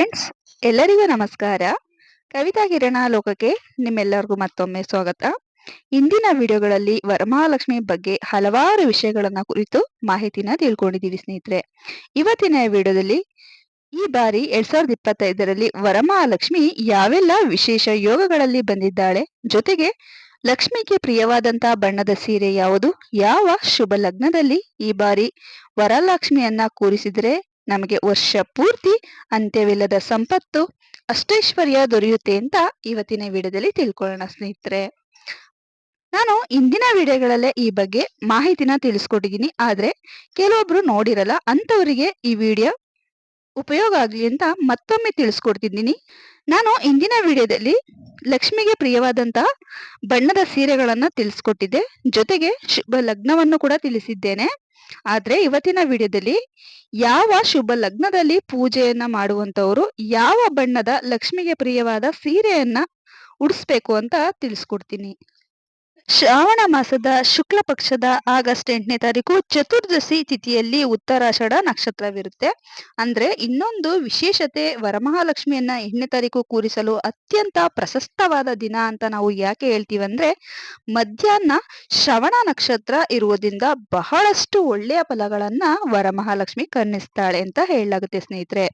Friends, ಎಲ್ಲರಿಗೂ ನಮಸ್ಕಾರ. ಕವಿತಾ ಕಿರಣ ಲೋಕಕ್ಕೆ ನಿಮ್ಮೆಲ್ಲರಿಗೂ ಮತ್ತೊಮ್ಮೆ ಸ್ವಾಗತ. ಇಂದಿನ ವಿಡಿಯೋಗಳಲ್ಲಿ ವರಮಹಾಲಕ್ಷ್ಮಿ ಬಗ್ಗೆ ಹಲವಾರು ವಿಷಯಗಳನ್ನ ಕುರಿತು ಮಾಹಿತಿನ ತಿಳ್ಕೊಂಡಿದ್ದೀವಿ ಸ್ನೇಹಿತರೆ. ಇವತ್ತಿನ ವಿಡಿಯೋದಲ್ಲಿ ಈ ಬಾರಿ ಎರಡ್ ಸಾವಿರದ ಇಪ್ಪತ್ತೈದರಲ್ಲಿ ವರಮಹಾಲಕ್ಷ್ಮಿ ಯಾವೆಲ್ಲ ವಿಶೇಷ ಯೋಗಗಳಲ್ಲಿ ಬಂದಿದ್ದಾಳೆ, ಜೊತೆಗೆ ಲಕ್ಷ್ಮಿಗೆ ಪ್ರಿಯವಾದಂತಹ ಬಣ್ಣದ ಸೀರೆ ಯಾವುದು, ಯಾವ ಶುಭ ಲಗ್ನದಲ್ಲಿ ಈ ಬಾರಿ ವರಲಕ್ಷ್ಮಿಯನ್ನ ಕೂರಿಸಿದ್ರೆ ನಮಗೆ ವರ್ಷ ಪೂರ್ತಿ ಅಂತ್ಯವಿಲ್ಲದ ಸಂಪತ್ತು ಅಷ್ಟೈಶ್ವರ್ಯ ದೊರೆಯುತ್ತೆ ಅಂತ ಇವತ್ತಿನ ವಿಡಿಯೋದಲ್ಲಿ ತಿಳ್ಕೊಳ್ಳೋಣ ಸ್ನೇಹಿತರೆ. ನಾನು ಇಂದಿನ ವಿಡಿಯೋಗಳಲ್ಲೇ ಈ ಬಗ್ಗೆ ಮಾಹಿತಿನ ತಿಳಿಸ್ಕೊಟ್ಟಿದ್ದೀನಿ. ಆದ್ರೆ ಕೆಲವೊಬ್ರು ನೋಡಿರಲ್ಲ ಅಂತವರಿಗೆ ಈ ವಿಡಿಯೋ ಉಪಯೋಗ ಆಗ್ಲಿ ಅಂತ ಮತ್ತೊಮ್ಮೆ ತಿಳಿಸ್ಕೊಡ್ತಿದ್ದೀನಿ. ನಾನು ಇಂದಿನ ವಿಡಿಯೋದಲ್ಲಿ ಲಕ್ಷ್ಮಿಗೆ ಪ್ರಿಯವಾದಂತಹ ಬಣ್ಣದ ಸೀರೆಗಳನ್ನ ತಿಳಿಸ್ಕೊಟ್ಟಿದ್ದೆ. ಜೊತೆಗೆ ಶುಭ ಲಗ್ನವನ್ನು ಕೂಡ ತಿಳಿಸಿದ್ದೇನೆ. ಆದ್ರೆ ಇವತ್ತಿನ ವಿಡಿಯೋದಲ್ಲಿ ಯಾವ ಶುಭ ಲಗ್ನದಲ್ಲಿ ಪೂಜೆಯನ್ನ ಮಾಡುವಂತವರು ಯಾವ ಬಣ್ಣದ ಲಕ್ಷ್ಮಿಗೆ ಪ್ರಿಯವಾದ ಸೀರೆಯನ್ನ ಉಡಿಸ್ಬೇಕು ಅಂತ ತಿಳಿಸ್ಕೊಡ್ತೀನಿ. ಶ್ರಾವಣ ಮಾಸದ ಶುಕ್ಲ ಪಕ್ಷದ ಆಗಸ್ಟ್ ಎಂಟನೇ ತಾರೀಕು ಚತುರ್ದಶಿ ತಿಥಿಯಲ್ಲಿ ಉತ್ತರಾಷಾಢ ನಕ್ಷತ್ರವಿರುತ್ತೆ. ಅಂದ್ರೆ ಇನ್ನೊಂದು ವಿಶೇಷತೆ ವರಮಹಾಲಕ್ಷ್ಮಿಯನ್ನ ಎಂಟನೇ ತಾರೀಕು ಕೂರಿಸಲು ಅತ್ಯಂತ ಪ್ರಶಸ್ತವಾದ ದಿನ ಅಂತ ನಾವು ಯಾಕೆ ಹೇಳ್ತೀವಂದ್ರೆ ಮಧ್ಯಾಹ್ನ ಶ್ರವಣ ನಕ್ಷತ್ರ ಇರುವುದರಿಂದ ಬಹಳಷ್ಟು ಒಳ್ಳೆಯ ಫಲಗಳನ್ನ ವರಮಹಾಲಕ್ಷ್ಮಿ ಕರ್ಣಿಸ್ತಾಳೆ ಅಂತ ಹೇಳಲಾಗುತ್ತೆ ಸ್ನೇಹಿತರೆ.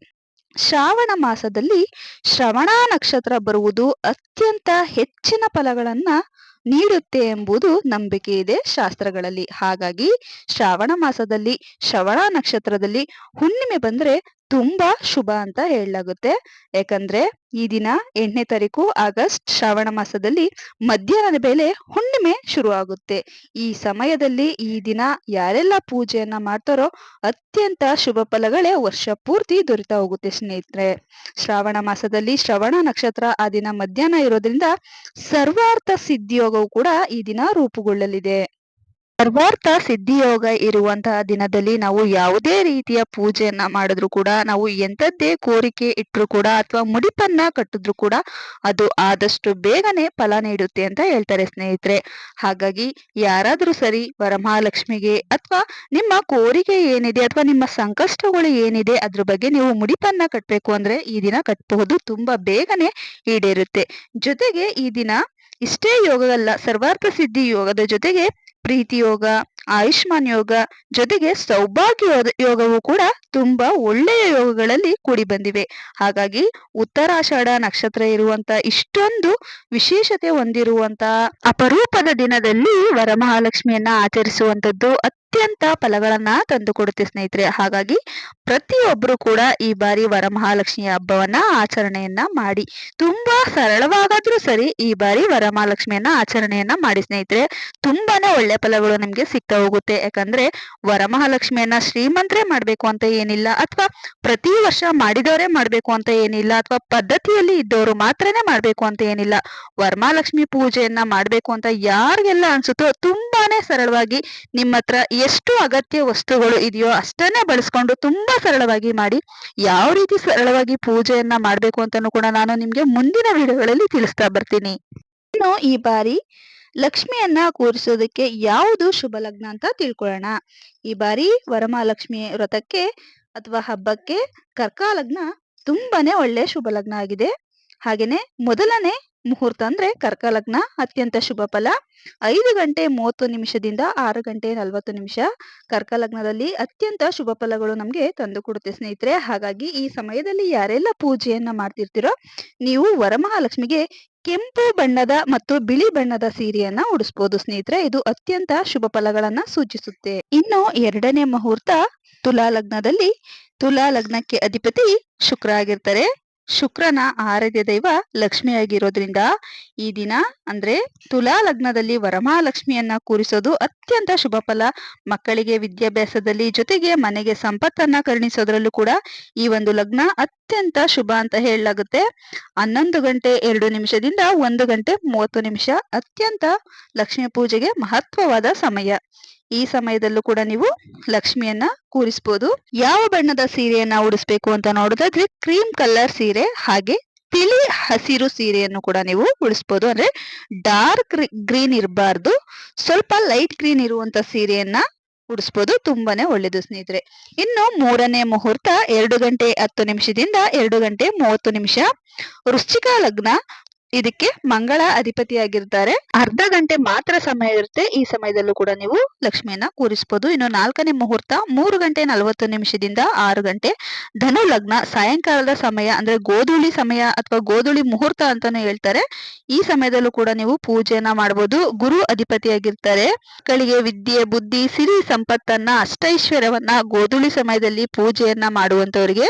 ಶ್ರಾವಣ ಮಾಸದಲ್ಲಿ ಶ್ರವಣ ನಕ್ಷತ್ರ ಬರುವುದು ಅತ್ಯಂತ ಹೆಚ್ಚಿನ ಫಲಗಳನ್ನ ನೀಡುತ್ತೆ ಎಂಬುದು ನಂಬಿಕೆ ಇದೆ ಶಾಸ್ತ್ರಗಳಲ್ಲಿ. ಹಾಗಾಗಿ ಶ್ರಾವಣ ಮಾಸದಲ್ಲಿ, ಶ್ರವಣ ನಕ್ಷತ್ರದಲ್ಲಿ ಹುಣ್ಣಿಮೆ ಬಂದ್ರೆ ತುಂಬಾ ಶುಭ ಅಂತ ಹೇಳಲಾಗುತ್ತೆ. ಯಾಕಂದ್ರೆ ಈ ದಿನ ಎಂಟನೇ ತಾರೀಕು ಆಗಸ್ಟ್ ಶ್ರಾವಣ ಮಾಸದಲ್ಲಿ ಮಧ್ಯಾಹ್ನದ ಬೆಲೆ ಹುಣ್ಣಿಮೆ ಶುರು ಆಗುತ್ತೆ ಈ ಸಮಯದಲ್ಲಿ ಈ ದಿನ ಯಾರೆಲ್ಲ ಪೂಜೆಯನ್ನ ಮಾಡ್ತಾರೋ ಅತ್ಯಂತ ಶುಭ ಫಲಗಳೇ ವರ್ಷ ಪೂರ್ತಿ ದೊರೆತಾ ಹೋಗುತ್ತೆ ಸ್ನೇಹಿತರೆ. ಶ್ರಾವಣ ಮಾಸದಲ್ಲಿ ಶ್ರವಣ ನಕ್ಷತ್ರ ಆ ದಿನ ಮಧ್ಯಾಹ್ನ ಇರೋದ್ರಿಂದ ಸರ್ವಾರ್ಥ ಸಿದ್ಧಿಯೋಗವು ಕೂಡ ಈ ದಿನ ರೂಪುಗೊಳ್ಳಲಿದೆ. ಸರ್ವಾರ್ಥ ಸಿದ್ಧಿಯೋಗ ಇರುವಂತಹ ದಿನದಲ್ಲಿ ನಾವು ಯಾವುದೇ ರೀತಿಯ ಪೂಜೆಯನ್ನ ಮಾಡಿದ್ರು ಕೂಡ, ನಾವು ಎಂತದ್ದೇ ಕೋರಿಕೆ ಇಟ್ಟರು ಕೂಡ ಅಥವಾ ಮುಡಿಪನ್ನ ಕಟ್ಟಿದ್ರು ಕೂಡ ಅದು ಆದಷ್ಟು ಬೇಗನೆ ಫಲ ನೀಡುತ್ತೆ ಅಂತ ಹೇಳ್ತಾರೆ ಸ್ನೇಹಿತರೆ. ಹಾಗಾಗಿ ಯಾರಾದ್ರೂ ಸರಿ ವರಮಹಾಲಕ್ಷ್ಮಿಗೆ ಅಥವಾ ನಿಮ್ಮ ಕೋರಿಕೆ ಏನಿದೆ ಅಥವಾ ನಿಮ್ಮ ಸಂಕಷ್ಟಗಳು ಏನಿದೆ ಅದ್ರ ಬಗ್ಗೆ ನೀವು ಮುಡಿಪನ್ನ ಕಟ್ಟಬೇಕು ಅಂದ್ರೆ ಈ ದಿನ ಕಟ್ಟಬಹುದು ತುಂಬಾ ಬೇಗನೆ ಈಡೇರುತ್ತೆ. ಜೊತೆಗೆ ಈ ದಿನ ಇಷ್ಟೇ ಯೋಗವಲ್ಲ, ಸರ್ವಾರ್ಥ ಸಿದ್ಧಿ ಯೋಗದ ಜೊತೆಗೆ ಪ್ರೀತಿ ಯೋಗ ಆಯುಷ್ಮಾನ್ ಯೋಗ ಜೊತೆಗೆ ಸೌಭಾಗ್ಯ ಯೋಗವು ಕೂಡ ತುಂಬಾ ಒಳ್ಳೆಯ ಯೋಗಗಳಲ್ಲಿ ಕೂಡಿ ಬಂದಿವೆ. ಹಾಗಾಗಿ ಉತ್ತರಾಷಾಢ ನಕ್ಷತ್ರ ಇರುವಂತ ಇಷ್ಟೊಂದು ವಿಶೇಷತೆ ಹೊಂದಿರುವಂತ ಅಪರೂಪದ ದಿನದಲ್ಲಿ ವರಮಹಾಲಕ್ಷ್ಮಿಯನ್ನ ಆಚರಿಸುವಂತದ್ದು ಅತ್ಯಂತ ಫಲಗಳನ್ನ ತಂದುಕೊಡುತ್ತೆ ಸ್ನೇಹಿತರೆ. ಹಾಗಾಗಿ ಪ್ರತಿಯೊಬ್ಬರು ಕೂಡ ಈ ಬಾರಿ ವರಮಹಾಲಕ್ಷ್ಮಿಯ ಹಬ್ಬವನ್ನ ಆಚರಣೆಯನ್ನ ಮಾಡಿ, ತುಂಬಾ ಸರಳವಾಗಾದ್ರೂ ಸರಿ ಈ ಬಾರಿ ವರಮಹಾಲಕ್ಷ್ಮಿಯನ್ನ ಆಚರಣೆಯನ್ನ ಮಾಡಿ ಸ್ನೇಹಿತರೆ. ತುಂಬಾನೇ ಒಳ್ಳೆ ಫಲಗಳು ನಿಮ್ಗೆ ಸಿಗ್ತಾ ಹೋಗುತ್ತೆ. ಯಾಕಂದ್ರೆ ವರಮಹಾಲಕ್ಷ್ಮಿಯನ್ನ ಶ್ರೀಮಂತರೇ ಮಾಡ್ಬೇಕು ಅಂತ ಏನಿಲ್ಲ ಅಥವಾ ಪ್ರತಿ ವರ್ಷ ಮಾಡಿದವರೇ ಮಾಡ್ಬೇಕು ಅಂತ ಏನಿಲ್ಲ ಅಥವಾ ಪದ್ಧತಿಯಲ್ಲಿ ಇದ್ದವರು ಮಾತ್ರನೇ ಮಾಡ್ಬೇಕು ಅಂತ ಏನಿಲ್ಲ. ವರಮಹಾಲಕ್ಷ್ಮಿ ಪೂಜೆಯನ್ನ ಮಾಡ್ಬೇಕು ಅಂತ ಯಾರಿಗೆಲ್ಲ ಅನ್ಸುತ್ತೋ ತುಂಬಾನೇ ಸರಳವಾಗಿ ನಿಮ್ಮ ಹತ್ರ ಎಷ್ಟು ಅಗತ್ಯ ವಸ್ತುಗಳು ಇದೆಯೋ ಅಷ್ಟನ್ನೇ ಬಳಸ್ಕೊಂಡು ತುಂಬಾ ಸರಳವಾಗಿ ಮಾಡಿ, ಯಾವ ರೀತಿ ಸರಳವಾಗಿ ಪೂಜೆಯನ್ನ ಮಾಡ್ಬೇಕು ಅಂತಾನು ಕೂಡ ನಾನು ನಿಮ್ಗೆ ಮುಂದಿನ ವಿಡಿಯೋಗಳಲ್ಲಿ ತಿಳಿಸ್ತಾ ಬರ್ತೀನಿ. ಇನ್ನು ಈ ಬಾರಿ ಲಕ್ಷ್ಮಿಯನ್ನ ಕೂರಿಸೋದಕ್ಕೆ ಯಾವುದು ಶುಭ ಲಗ್ನ ಅಂತ ತಿಳ್ಕೊಳ್ಳೋಣ. ಈ ಬಾರಿ ವರಮಹಾಲಕ್ಷ್ಮಿ ವ್ರತಕ್ಕೆ ಅಥವಾ ಹಬ್ಬಕ್ಕೆ ಕರ್ಕ ಲಗ್ನ ತುಂಬಾನೇ ಒಳ್ಳೆ ಶುಭ ಲಗ್ನ ಆಗಿದೆ. ಹಾಗೇನೆ ಮೊದಲನೇ ಮುಹೂರ್ತ ಅಂದ್ರೆ ಕರ್ಕಲಗ್ನ ಅತ್ಯಂತ ಶುಭ ಫಲ. ಐದು ಗಂಟೆ ಮೂವತ್ತು ನಿಮಿಷದಿಂದ ಆರು ಗಂಟೆ ನಲವತ್ತು ನಿಮಿಷ ಕರ್ಕಲಗ್ನದಲ್ಲಿ ಅತ್ಯಂತ ಶುಭ ಫಲಗಳು ನಮ್ಗೆ ತಂದು ಕೊಡುತ್ತೆ ಸ್ನೇಹಿತರೆ. ಹಾಗಾಗಿ ಈ ಸಮಯದಲ್ಲಿ ಯಾರೆಲ್ಲ ಪೂಜೆಯನ್ನ ಮಾಡ್ತಿರ್ತೀರೋ ನೀವು ವರಮಹಾಲಕ್ಷ್ಮಿಗೆ ಕೆಂಪು ಬಣ್ಣದ ಮತ್ತು ಬಿಳಿ ಬಣ್ಣದ ಸೀರೆಯನ್ನ ಉಡಿಸ್ಬೋದು ಸ್ನೇಹಿತರೆ. ಇದು ಅತ್ಯಂತ ಶುಭ ಫಲಗಳನ್ನ ಸೂಚಿಸುತ್ತೆ. ಇನ್ನು ಎರಡನೇ ಮುಹೂರ್ತ ತುಲಾ ಲಗ್ನದಲ್ಲಿ ತುಲಾ ಲಗ್ನಕ್ಕೆ ಅಧಿಪತಿ ಶುಕ್ರ ಆಗಿರ್ತಾರೆ. ಶುಕ್ರನ ಆರಾಧ್ಯ ದೈವ ಲಕ್ಷ್ಮಿಯಾಗಿರೋದ್ರಿಂದ ಈ ದಿನ ಅಂದ್ರೆ ತುಲಾ ಲಗ್ನದಲ್ಲಿ ವರಮಹಾಲಕ್ಷ್ಮಿಯನ್ನ ಕೂರಿಸೋದು ಅತ್ಯಂತ ಶುಭ ಫಲ. ಮಕ್ಕಳಿಗೆ ವಿದ್ಯಾಭ್ಯಾಸದಲ್ಲಿ ಜೊತೆಗೆ ಮನೆಗೆ ಸಂಪತ್ತನ್ನ ಕರುಣಿಸೋದ್ರಲ್ಲೂ ಕೂಡ ಈ ಒಂದು ಲಗ್ನ ಅತ್ಯಂತ ಶುಭ ಅಂತ ಹೇಳಲಾಗುತ್ತೆ. ಹನ್ನೊಂದು ಗಂಟೆ ಎರಡು ನಿಮಿಷದಿಂದ ಒಂದು ಗಂಟೆ ಮೂವತ್ತು ನಿಮಿಷ ಅತ್ಯಂತ ಲಕ್ಷ್ಮಿ ಪೂಜೆಗೆ ಮಹತ್ವವಾದ ಸಮಯ. ಈ ಸಮಯದಲ್ಲೂ ಕೂಡ ನೀವು ಲಕ್ಷ್ಮಿಯನ್ನ ಕೂರಿಸಬಹುದು ಯಾವ ಬಣ್ಣದ ಸೀರೆಯನ್ನ ಉಡಿಸ್ಬೇಕು ಅಂತ ನೋಡೋದಾದ್ರೆ ಕ್ರೀಮ್ ಕಲರ್ ಸೀರೆ ಹಾಗೆ ತಿಳಿ ಹಸಿರು ಸೀರೆಯನ್ನು ಕೂಡ ನೀವು ಉಡಿಸ್ಬೋದು. ಅಂದ್ರೆ ಡಾರ್ಕ್ ಗ್ರೀನ್ ಇರಬಾರ್ದು. ಸ್ವಲ್ಪ ಲೈಟ್ ಗ್ರೀನ್ ಇರುವಂತ ಸೀರೆಯನ್ನ ಉಡಿಸ್ಬೋದು. ತುಂಬಾನೇ ಒಳ್ಳೇದು ಸ್ನೇಹಿತರೆ. ಇನ್ನು ಮೂರನೇ ಮುಹೂರ್ತ ಎರಡು ಗಂಟೆ ಹತ್ತು ನಿಮಿಷದಿಂದ ಎರಡು ಗಂಟೆ ಮೂವತ್ತು ನಿಮಿಷ. ವೃಶ್ಚಿಕ ಲಗ್ನ ಇದಕ್ಕೆ ಮಂಗಳ ಅಧಿಪತಿಯಾಗಿರ್ತಾರೆ. ಅರ್ಧ ಗಂಟೆ ಮಾತ್ರ ಸಮಯ ಇರುತ್ತೆ. ಈ ಸಮಯದಲ್ಲೂ ಕೂಡ ನೀವು ಲಕ್ಷ್ಮಿಯನ್ನ ಕೂರಿಸಬಹುದು ಇನ್ನು ನಾಲ್ಕನೇ ಮುಹೂರ್ತ ಮೂರು ಗಂಟೆ ನಲವತ್ತು ನಿಮಿಷದಿಂದ ಆರು ಗಂಟೆ. ಧನು ಲಗ್ನ, ಸಾಯಂಕಾಲದ ಸಮಯ ಅಂದ್ರೆ ಗೋಧೂಳಿ ಸಮಯ ಅಥವಾ ಗೋಧೂಳಿ ಮುಹೂರ್ತ ಅಂತಾನು ಹೇಳ್ತಾರೆ. ಈ ಸಮಯದಲ್ಲೂ ಕೂಡ ನೀವು ಪೂಜೆಯನ್ನ ಮಾಡಬಹುದು ಗುರು ಅಧಿಪತಿಯಾಗಿರ್ತಾರೆ. ಮಕ್ಕಳಿಗೆ ವಿದ್ಯೆ, ಬುದ್ಧಿ, ಸಿರಿ ಸಂಪತ್ತನ್ನ, ಅಷ್ಟೈಶ್ವರ್ಯವನ್ನ ಗೋಧೂಳಿ ಸಮಯದಲ್ಲಿ ಪೂಜೆಯನ್ನ ಮಾಡುವಂತವರಿಗೆ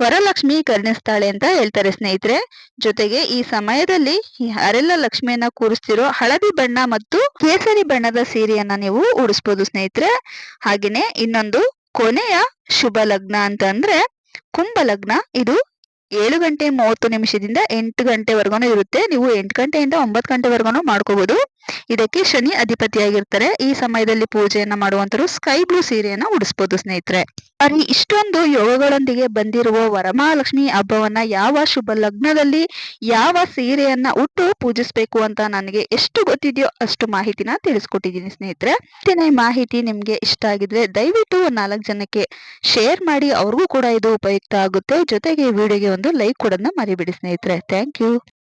ವರಲಕ್ಷ್ಮಿ ಕರುಣಿಸ್ತಾಳೆ ಅಂತ ಹೇಳ್ತಾರೆ ಸ್ನೇಹಿತರೆ. ಜೊತೆಗೆ ಈ ಸಮಯದಲ್ಲಿ ಯಾರೆಲ್ಲ ಲಕ್ಷ್ಮಿಯನ್ನ ಕೂರಿಸ್ತಿರೋ ಹಳದಿ ಬಣ್ಣ ಮತ್ತು ಕೇಸರಿ ಬಣ್ಣದ ಸೀರೆಯನ್ನ ನೀವು ಉಡಿಸ್ಬೋದು ಸ್ನೇಹಿತರೆ. ಹಾಗೇನೆ ಇನ್ನೊಂದು ಕೊನೆಯ ಶುಭ ಲಗ್ನ ಅಂತ ಅಂದ್ರೆ ಕುಂಭ ಲಗ್ನ. ಇದು ಏಳು ಗಂಟೆ ಮೂವತ್ತು ನಿಮಿಷದಿಂದ ಎಂಟು ಗಂಟೆವರೆಗೂ ಇರುತ್ತೆ. ನೀವು ಎಂಟು ಗಂಟೆಯಿಂದ ಒಂಬತ್ತು ಗಂಟೆವರೆಗೂ ಮಾಡ್ಕೋಬಹುದು ಇದಕ್ಕೆ ಶನಿ ಅಧಿಪತಿಯಾಗಿರ್ತಾರೆ. ಈ ಸಮಯದಲ್ಲಿ ಪೂಜೆಯನ್ನ ಮಾಡುವಂತರು ಸ್ಕೈ ಬ್ಲೂ ಸೀರೆಯನ್ನ ಉಡಿಸ್ಬೋದು ಸ್ನೇಹಿತರೆ. ಅಲ್ಲಿ ಇಷ್ಟೊಂದು ಯೋಗಗಳೊಂದಿಗೆ ಬಂದಿರುವ ವರಮಹಾಲಕ್ಷ್ಮಿ ಹಬ್ಬವನ್ನ ಯಾವ ಶುಭ ಲಗ್ನದಲ್ಲಿ ಯಾವ ಸೀರೆಯನ್ನ ಉಟ್ಟು ಪೂಜಿಸ್ಬೇಕು ಅಂತ ನನಗೆ ಎಷ್ಟು ಗೊತ್ತಿದೆಯೋ ಅಷ್ಟು ಮಾಹಿತಿನ ತಿಳಿಸ್ಕೊಟ್ಟಿದ್ದೀನಿ ಸ್ನೇಹಿತರೆ. ಈ ಮಾಹಿತಿ ನಿಮ್ಗೆ ಇಷ್ಟ ಆಗಿದ್ರೆ ದಯವಿಟ್ಟು ನಾಲ್ಕು ಜನಕ್ಕೆ ಶೇರ್ ಮಾಡಿ, ಅವ್ರಿಗೂ ಕೂಡ ಇದು ಉಪಯುಕ್ತ ಆಗುತ್ತೆ. ಜೊತೆಗೆ ವಿಡಿಯೋಗೆ ಒಂದು ಲೈಕ್ ಕೊಡೋದನ್ನ ಮರಿಬಿಡಿ ಸ್ನೇಹಿತರೆ. Thank you